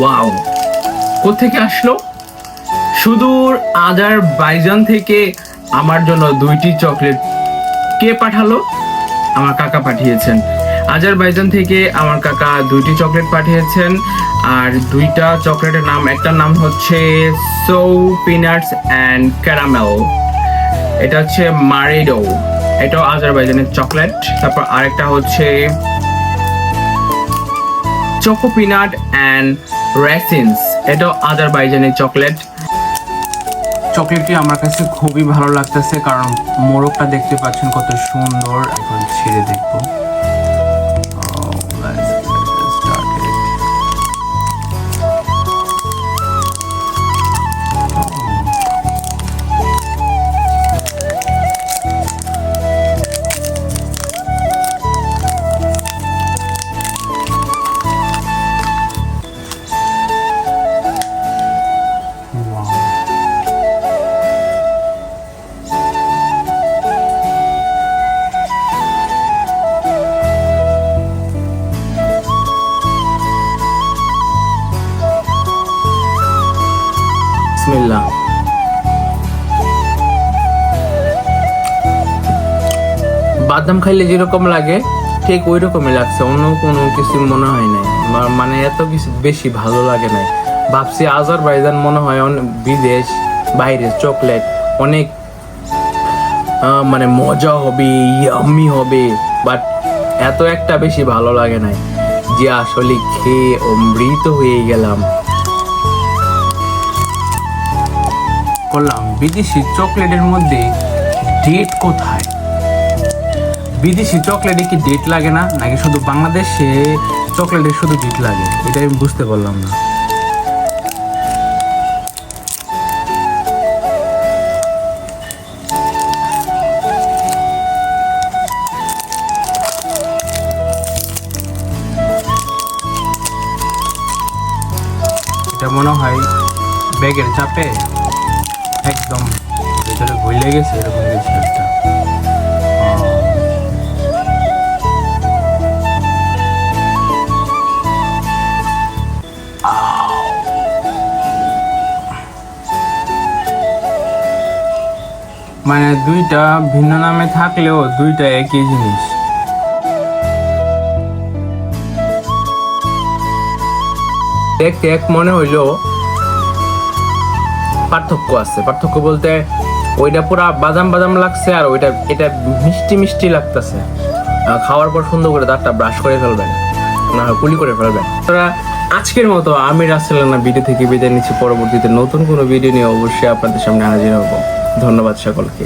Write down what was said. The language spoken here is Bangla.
ওয়াও কোথেকে আসলো? সুদূর আজার বাইজান থেকে আমার জন্য দুইটি চকলেট কে পাঠালো? আমার কাকা পাঠিয়েছেন। আজারবাইজান থেকে আমার কাকা দুইটি চকলেট পাঠিয়েছেন, আর দুইটা চকলেটের নাম, একটার নাম হচ্ছে সো পিনাটস অ্যান্ড ক্যারামেল এটা হচ্ছে মারিডো এটাও আজারবাইজানের চকলেট। তারপর আরেকটা হচ্ছে চকো পিনাট অ্যান্ড রেসিনস এটাও আজারবাইজানের চকলেট চকলেটটি আমার কাছে খুবই ভালো লাগতেছে, কারণ মোরগটা দেখতে পাচ্ছেন কত সুন্দর। এখন ছেড়ে দেখব। বিসমিল্লাহ। বাদাম খাইলে যেরকম লাগে, ঠিক ওই রকমই লাগছে। অন্য কোনো কিছু মনে হয় নাই। মানে এত কিছু বেশি ভালো লাগে নাই। ভাবছি আজার বাইজান মনে হয় অনেক বিদেশ, বাইরে চকলেট, অনেক মানে মজা হবে ইয়াম্মি হবে, বাট এত একটা বেশি ভালো লাগে নাই যে আসলে খেয়ে অমৃত হয়ে গেলাম। করলাম। বিদেশি চকলেটের মধ্যে ডেট কোথায়? বিদেশি চকলেটে কি ডেট লাগে না? নাকি শুধু বাংলাদেশে চকলেটে শুধু ডেট লাগে? এটা আমি বুঝতে পারলাম না। মনে হয় ব্যাগের চাপে? একদম ভিতরে গলে গেছে এরকম কিছু একটা। মানে দুইটা ভিন্ন নামে থাকলেও দুইটা একই জিনিস। দেখতে এক মনে হইল পার্থক্য আছে। পার্থক্য বলতে ওইটা পুরা বাদাম বাদাম লাগছে আর ওইটা, এটা মিষ্টি মিষ্টি লাগতেছে। খাওয়ার পর সুন্দর করে দাঁতটা ব্রাশ করে ফেলবেন। না হয় কুলি করে ফেলবেন। তারা আজকের মতো আমি রাসেলানা ভিডিও থেকে বিদায় নিচ্ছি। পরবর্তীতে নতুন কোনো ভিডিও নিয়ে অবশ্যই আপনাদের সামনে হাজির হব। ধন্যবাদ সকলকে।